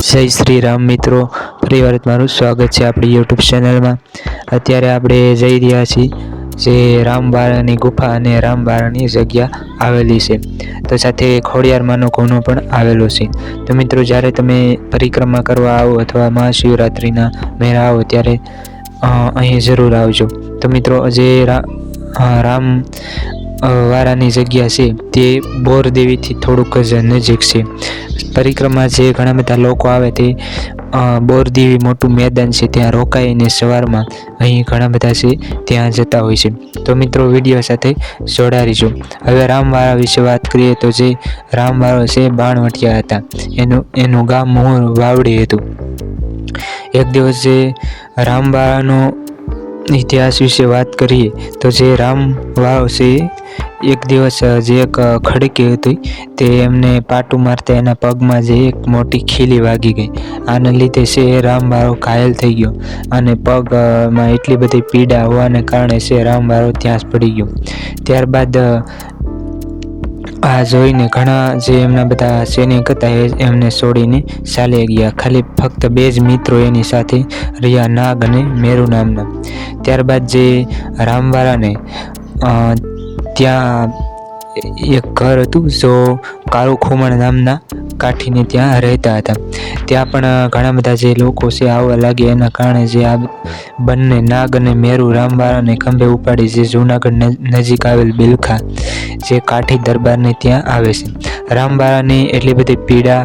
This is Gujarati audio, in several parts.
જય શ્રી રામ મિત્રો ફરીવાર મારું સ્વાગત છે આપણી યુટ્યુબ ચેનલમાં અત્યારે આપણે જઈ રહ્યા છીએ જે રામબારાની ગુફા અને રામબારાની જગ્યા આવેલી છે. તો સાથે ખોડિયારમાંનો કોનો પણ આવેલો છે. તો મિત્રો, જ્યારે તમે પરિક્રમા કરવા આવો અથવા મહાશિવરાત્રિના મેળા આવો ત્યારે અહીં જરૂર આવજો. તો મિત્રો, જે રામ અ, વારાની જગ્યા છે તે બોરદેવીથી થોડુંક જ નજીક છે. પરિક્રમા જે ઘણા બધા લોકો આવે તે બોરદેવી મોટું મેદાન છે ત્યાં રોકાઈને સવારમાં અહીં ઘણા બધા છે ત્યાં જતા હોય છે. તો મિત્રો વીડિયો સાથે જોડાડીશું હવે રામવાળા વિશે વાત કરીએ તો જે રામવાળો છે બાણવટિયા હતા. એનું એનું ગામ મોહર વાવડી હતું. એક દિવસ જે રામવાળાનો ઇતિહાસ વિશે વાત કરીએ તો જે રામવાળો છે એક દિવસ જે એક ખડકી હતી તે એમને પાટું મારતા એના પગમાં જે એક મોટી ખીલી વાગી ગઈ. આના લીધે છે એ રામબાળો ઘાયલ થઈ ગયો અને પગમાં એટલી બધી પીડા હોવાને કારણે છે રામબારો ત્યાં જ પડી ગયો. ત્યારબાદ આ જોઈને ઘણા જે એમના બધા સૈનિક હતા એ એમને છોડીને ચાલી ગયા. ખાલી ફક્ત બે જ મિત્રો એની સાથે રહ્યા નાગ અને મેરુ નામના. ત્યારબાદ જે રામવાળાને અ, ત્યાં એક ઘર હતું જો કાળુ ખુમણ નામના, કાઠીને ત્યાં રહેતા હતા. ત્યાં પણ ઘણા બધા જે લોકો છે આવવા લાગ્યા. એના કારણે જે આ બંને નાગ અને મેરુ રામવાળાને ખંભે ઉપાડી જે જૂનાગઢ નજીક આવેલ બિલખા, જે કાઠી દરબારને ત્યાં આવે છે. રામવાળાની એટલી બધી પીડા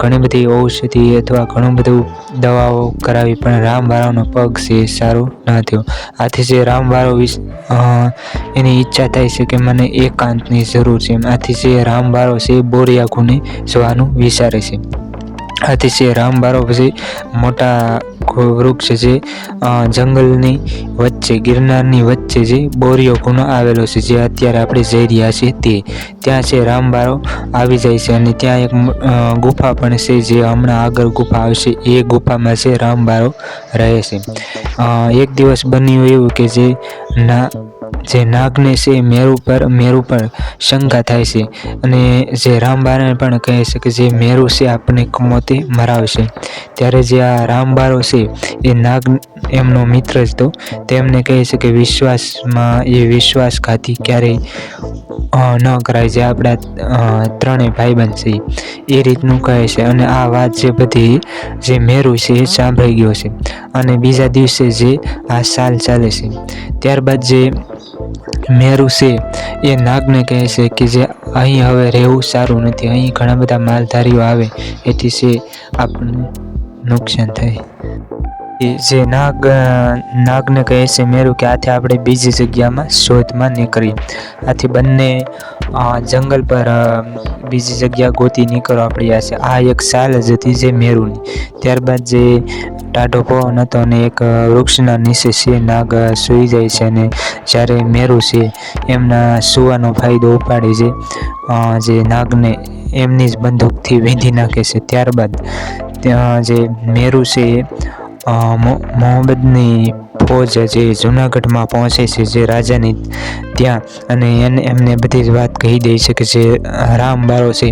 ઘણી બધી ઔષધિ અથવા ઘણું બધું દવાઓ કરાવી, પણ રામબારાનો પગ છે સારો ન થયો. આથી જે રામવારો એની ઈચ્છા થાય છે કે મને એકાંતની જરૂર છે. આથી જે રામવારો છે એ બોરિયા ગુને જવાનું વિચારે છે. આથી છે રામબારો પછી મોટા વૃક્ષ છે જંગલની વચ્ચે, ગિરનારની વચ્ચે જે બોરીઓ ખૂણો આવેલો છે, જે અત્યારે આપણે જઈ રહ્યા છીએ તે. ત્યાં છે રામબારો આવી જાય છે અને ત્યાં એક ગુફા પણ છે જે હમણાં આગળ ગુફા આવશે. એ ગુફામાં છે રામબારો રહે છે. એક દિવસ બન્યું એવું કે જે ના જે નાગને છે એ મેરુ પર મેરુ પર શંકા થાય છે. અને જે રામબારાને પણ કહે છે કે જે મેરુ છે આપણને કમોતે મરાવશે. ત્યારે જે આ રામબારો છે, એ નાગ એમનો મિત્ર જ હતો તેમને કહે છે કે વિશ્વાસમાં એ વિશ્વાસઘાતી ક્યારેય ન કરાય જે આપણા ત્રણેય ભાઈબંધ છે. એ રીતનું કહે છે. અને આ વાત જે બધી, જે મેરુ છે, એ સાંભળી ગયો છે. અને બીજા દિવસે જે આ સાલ ચાલે છે. ત્યારબાદ જે મેરુ છે. એ નાગને કહે છે કે જે અહીં હવે રહેવું સારું નથી. અહીં ઘણા બધા માલધારીઓ આવે. એથી છે આપણને નુકસાન થાય. જે નાગ, નાગને કહે છે મેરુ કે આથી આપણે બીજી જગ્યામાં શોધમાં નીકળીએ. આથી બંને જંગલ પર બીજી જગ્યા ગોતી નીકળવા પડ્યા છે આ એક સાલ જ હતી જે મેરુની. ત્યારબાદ જે ટાઢો પવન હતો અને એક વૃક્ષના નીચે છે નાગ સૂઈ જાય છે અને જ્યારે મેરુ છે એમના સુવાનો ફાયદો ઉપાડી છે જે નાગને એમની જ બંદૂકથી વીંધી નાખે છે. ત્યારબાદ, ત્યાં જે મેરુ છે મોહમ્મદની ફોજ જે જૂનાગઢમાં પહોંચે છે, જે રાજાની ત્યાં, અને એને, એમને બધી જ વાત કહી દે છે કે જે રામબારો છે,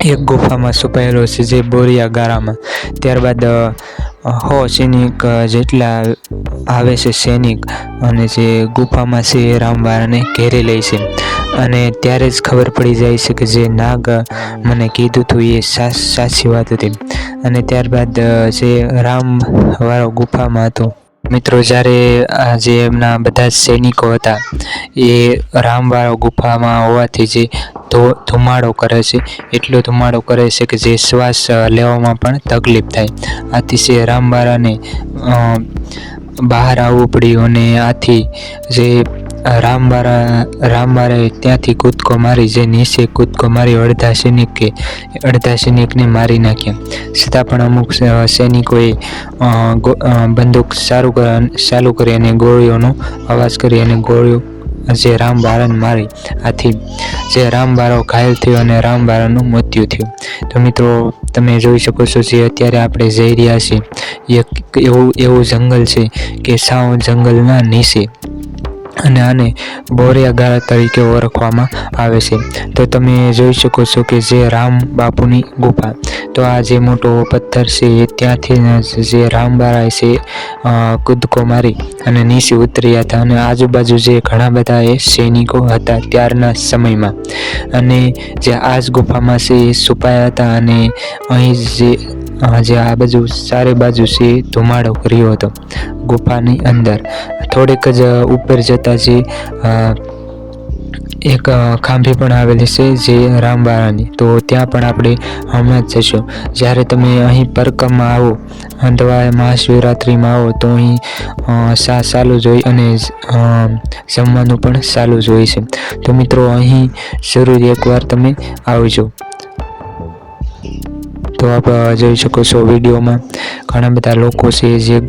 એક ગુફામાં છુપાયેલો છે, જે બોરિયા ગારામાં. ત્યારબાદ હો સૈનિક જેટલા આવે છે સૈનિક અને જે ગુફામાં છે રામવારાને ઘેરી લે છે. અને ત્યારે જ ખબર પડી જાય છે કે જે નાગ મને કીધું હતું એ સાચી વાત હતી. અને ત્યારબાદ જે રામ વાળો ગુફામાં હતો. મિત્રો, જ્યારે આ જે એમના બધા સૈનિકો હતા, એ રામવાળો ગુફામાં હોવાથી જે ધો- ધુમાડો કરે છે, એટલો ધુમાડો કરે છે કે જે શ્વાસ લેવામાં પણ તકલીફ થાય. આથી છે રામવાળાને બહાર આવવું પડ્યું અને આથી જે રામબારા રામબારાએ ત્યાંથી કૂદકો મારી જે નીચે કૂદકો મારી અડધા સૈનિકે, અડધા સૈનિકને મારી નાખ્યા. છતાં પણ અમુક સૈનિકોએ બંદૂક સારું ચાલુ કરી અને ગોળીઓનો અવાજ કરી અને ગોળીઓ જે રામબારાને મારી, આથી જે રામબારો ઘાયલ થયો અને રામબારાનું મૃત્યુ થયું. તો મિત્રો, તમે જોઈ શકો છો જે અત્યારે આપણે જઈ રહ્યા છીએ. એવું એવું જંગલ છે કે સાવ જંગલના નીચે. અને આને બોરિયા ગાળા તરીકે ઓળખવામાં આવે છે. તો તમે જોઈ શકો છો કે જે રામ બાપુની ગુફા, તો આ જે મોટો પથ્થર છે ત્યાંથી જે રામબારાએ છે કૂદકો મારી અને નીચે ઉતર્યા હતા અને આજુબાજુ જે ઘણા બધા એ સૈનિકો હતા ત્યારના સમયમાં. અને જે આ જ ગુફામાં છે એ છુપાયા હતા અને અહીં જે જે આ બાજુ ચારે બાજુ છે ધુમાડો કર્યો હતો. ગુફાની અંદર થોડેક જ ઉપર જતા જે એક ખાંભી પણ આવેલી છે જે રામબારાની. તો ત્યાં પણ આપણે હમણાં જ જઈશું. જ્યારે તમે અહીં પરકમમાં આવો અથવા મહાશિવરાત્રિમાં આવો, તો અહીં સા સાલું જોઈ અને જમવાનું પણ સાલું જોઈ છે. તો મિત્રો, અહીં જરૂર એકવાર તમે આવજો. તો આપ જોઈ શકો છો વિડીયોમાં ઘણા બધા લોકો છે જે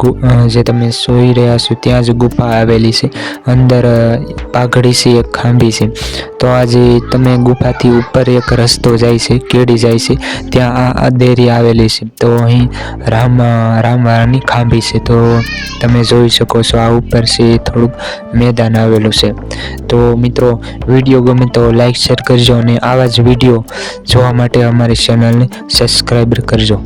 જે તમે સોઈ રહ્યા છો, ત્યાં જ ગુફા આવેલી છે. અંદર પાઘડી છે, એક ખાંભી છે. તો આજે તમે ગુફાથી ઉપર એક રસ્તો જાય છે, કેડી જાય છે, ત્યાં આ દેરી આવેલી છે. તો અહીં રામ રામવાળાની ખાંભી છે. તો તમે જોઈ શકો છો આ ઉપર છે થોડુંક મેદાન આવેલું છે. તો મિત્રો, વીડિયો ગમે તો લાઈક, શેર કરજો અને આવા જ વીડિયો જોવા માટે અમારી ચેનલને સબસ્ક્રાઈબ કરજો.